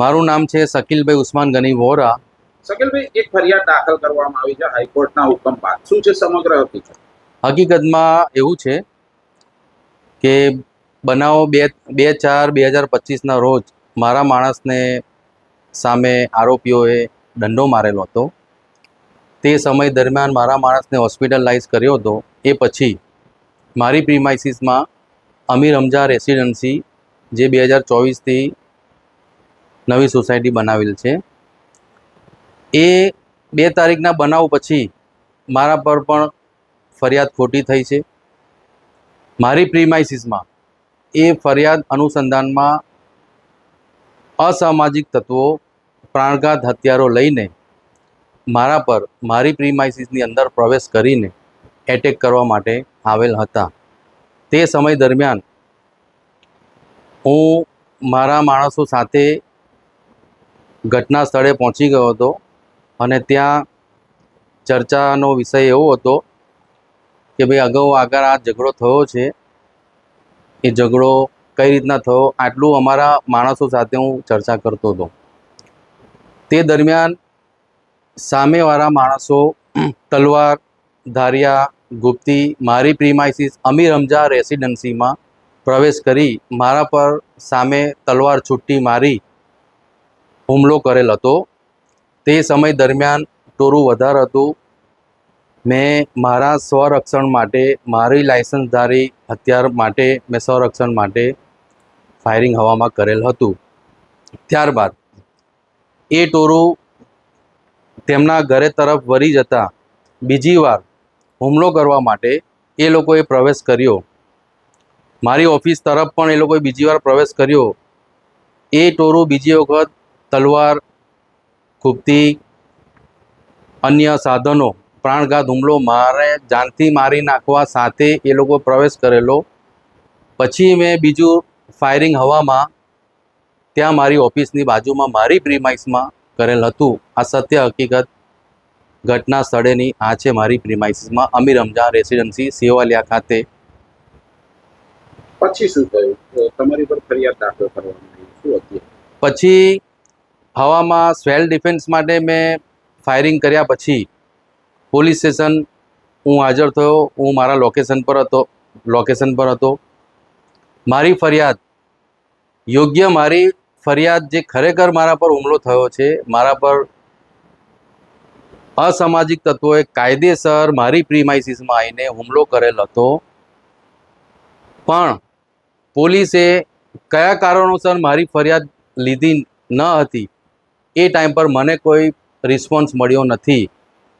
મારું નામ છે શકીલભાઈ ઉસ્માન ગની વોરા. શકીલભાઈ એક ફરિયાદ દાખલ કરવામાં આવી છે હાઈકોર્ટના હુકમ બાદ. શું છે સમગ્ર હકીકત? હકીકતમાં એવું છે કે બનાવો બે બે ચાર બે હજાર પચીસના રોજ મારા માણસને સામે આરોપીઓએ દંડો મારેલો હતો. તે સમય દરમિયાન મારા માણસને હોસ્પિટલાઇઝ કર્યો હતો. એ પછી મારી પ્રીમાઇસીસમાં અમીર હમઝા રેસિડન્સી જે બે હજાર ચોવીસથી નવી સોસાયટી બનાવેલ છે. એ બે તારીખના બનાવ પછી મારા પર પણ ફરિયાદ ખોટી થઈ છે. મારી પ્રીમાઇસીસમાં એ ફરિયાદ અનુસંધાનમાં અસામાજિક તત્વો, પ્રાણઘાત હથિયારો લઈને મારા પર મારી પ્રીમાઇસીસની અંદર પ્રવેશ કરીને એટેક કરવા માટે આવેલ હતા. તે સમય દરમિયાન હું મારા માણસો સાથે ઘટના સ્થળે પહોંચી ગયો હતો અને ત્યાં ચર્ચાનો વિષય એવો હતો કે ભાઈ અગાઉ આગળ આ ઝઘડો થયો છે. એ ઝઘડો કઈ રીતના થયો આટલું અમારા માણસો સાથે હું ચર્ચા કરતો હતો. તે દરમિયાન સામેવાળા માણસો તલવાર, ધારિયા, ગુપ્તી, મારી પ્રીમાઇસીસ, અમીર હમજા રેસિડન્સીમાં પ્રવેશ કરી મારા પર સામે તલવાર છૂટી મારી હુમલો કરેલ હતો. તે સમય દરમિયાન ટોરું વધાર હતું. મેં મારા સ્વરક્ષણ માટે, મારી લાયસન્સધારી હથિયાર માટે, મેં સ્વરક્ષણ માટે ફાયરિંગ હવામાં કરેલ હતું. ત્યારબાદ, એ ટોરું તેમના ઘરે તરફ વળી જતા બીજી વાર હુમલો કરવા માટે એ લોકોએ પ્રવેશ કર્યો. મારી ઓફિસ તરફ પણ એ લોકોએ બીજી વાર પ્રવેશ કર્યો. એ ટોરું બીજી વખત તલવાર ખૂબતી અન્ય સાધનો પ્રાણઘાત હુમલો મારે જાનથી મારી નાખવા સાથે એ લોકો પ્રવેશ કરેલો. પછી મેં બીજું ફાયરિંગ હવામાં ત્યાં મારી ઓફિસની બાજુમાં મારી પ્રીમાઇસમાં કરેલ હતું. આ સત્ય હકીકત ઘટના સ્થળેની આ છે મારી પ્રીમાઇસીસમાં અમીર રમજાન રેસિડન્સી સેવાલિયા ખાતે. પછી શું થયું? તમારી પર ફરિયાદ દાખલ હતી પછી હવામાં સ્વેલ ડિફેન્સ માટે મેં ફાયરિંગ કર્યા પછી પોલીસ સ્ટેશન હું હાજર થયો. હું મારા લોકેશન પર હતો લોકેશન પર હતો. મારી ફરિયાદ, યોગ્ય મારી ફરિયાદ જે ખરેખર મારા પર હુમલો થયો છે, મારા પર અસામાજિક તત્વોએ કાયદેસર મારી પ્રીમાઇસીસમાં આવીને હુમલો કરેલ હતો. પણ પોલીસે કયા કારણોસર મારી ફરિયાદ લીધી ન હતી? એ ટાઈમ પર મને કોઈ રિસ્પોન્સ મળ્યો નથી.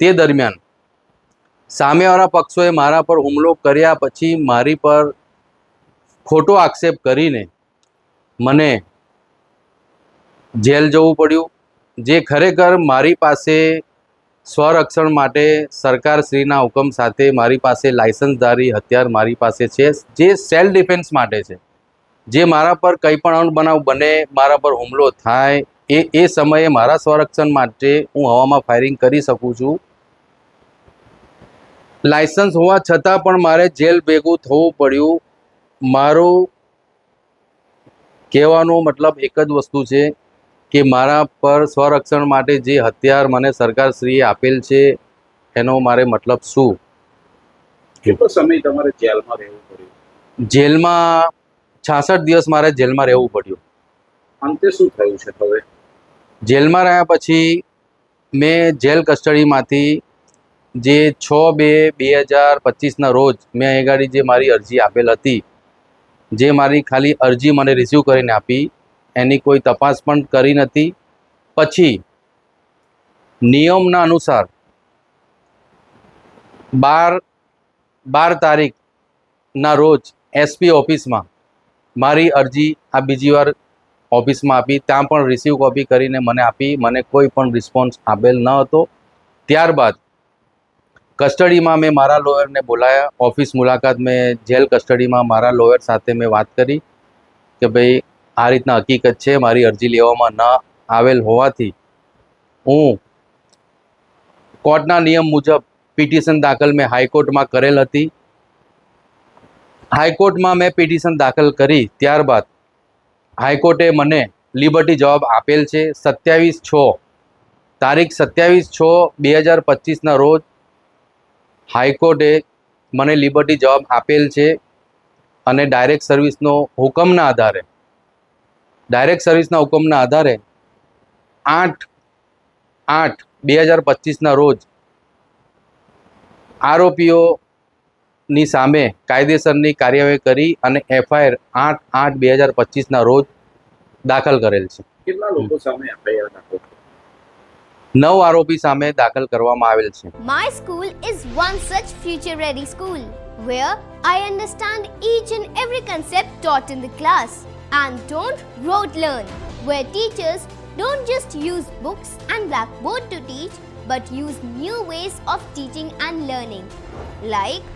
તે દરમિયાન સામેવાળા પક્ષોએ મારા પર હુમલો કર્યા પછી મારી પર ખોટો આક્ષેપ કરીને મને જેલ જવું પડ્યું, જે ખરેખર મારી પાસે સ્વરક્ષણ માટે સરકારશ્રીના હુકમ સાથે મારી પાસે લાયસન્સધારી હથિયાર મારી પાસે છે, જે સેલ્ફ ડિફેન્સ માટે છે. જે મારા પર કંઈ પણ અણબનાવ બને, મારા પર હુમલો થાય એ એ સમયે મારા સ્વરક્ષણ માટે હું હવામાં ફાયરિંગ કરી શકું છું. લાયસન્સ હોવા છતાં પણ મારે જેલ ભેગું થવું પડ્યું. મારું કહેવાનો મતલબ એક જ વસ્તુ છે કે મારા પર સ્વરક્ષણ માટે જે હથિયાર મને સરકારશ્રીએ આપેલ છે એનો મારે મતલબ શું? કેટલો સમય તમારે જેલમાં રહેવું પડ્યું? જેલમાં છાસઠ દિવસ મારે જેલમાં રહેવું પડ્યું. અંતે શું થયું છે હવે? જેલમાં રહ્યા પછી મેં જેલ કસ્ટડીમાંથી જે છ બે બે હજાર પચીસના રોજ મેં અહીં આગળ જે મારી અરજી આપેલ હતી, જે મારી ખાલી અરજી મને રિસીવ કરીને આપી, એની કોઈ તપાસ પણ કરી નથી. પછી નિયમના અનુસાર બાર બાર તારીખના રોજ એસપી ઓફિસમાં મારી અરજી આ બીજી વાર ઓફિસમાં આપી, ત્યાં પણ રિસીવ કોપી કરીને મને આપી, મને કોઈ પણ રિસ્પોન્સ આપેલ ન હતો. ત્યારબાદ કસ્ટડીમાં મેં મારા લોયરને બોલાયા. ઓફિસ મુલાકાત મેં જેલ કસ્ટડીમાં મારા લોયર સાથે મેં વાત કરી કે ભાઈ, આ રીતના હકીકત છે, મારી અરજી લેવામાં ન આવેલ હોવાથી હું કોર્ટના નિયમ મુજબ પિટિશન દાખલ મેં હાઈકોર્ટમાં કરેલ હતી. હાઈકોર્ટમાં મેં પિટિશન દાખલ કરી. ત્યારબાદ હાઈકોર્ટે મને લિબર્ટી જવાબ આપેલ છે સત્યાવીસ છ. તારીખ સત્યાવીસ છ બે હજાર પચીસના રોજ હાઈકોર્ટે મને લિબર્ટી જવાબ આપેલ છે અને ડાયરેક્ટ સર્વિસનો હુકમના આધારે, ડાયરેક્ટ સર્વિસના હુકમના આધારે આઠ આઠ બે હજાર પચીસના રોજ આરોપીઓની સામે કાયદેસરની કાર્યવાહી કરી અને એફઆઈઆર આઠ આઠ બે હજાર પચીસના રોજ દાખલ કરેલ છે કેટલા લોકો સામે એફઆઈઆર દાખલ નવ આરોપી સામે દાખલ કરવામાં આવેલ છે My school is one such future ready school where I understand each and every concept taught in the class and don't rote learn, where teachers don't just use books and blackboard to teach but use new ways of teaching and learning like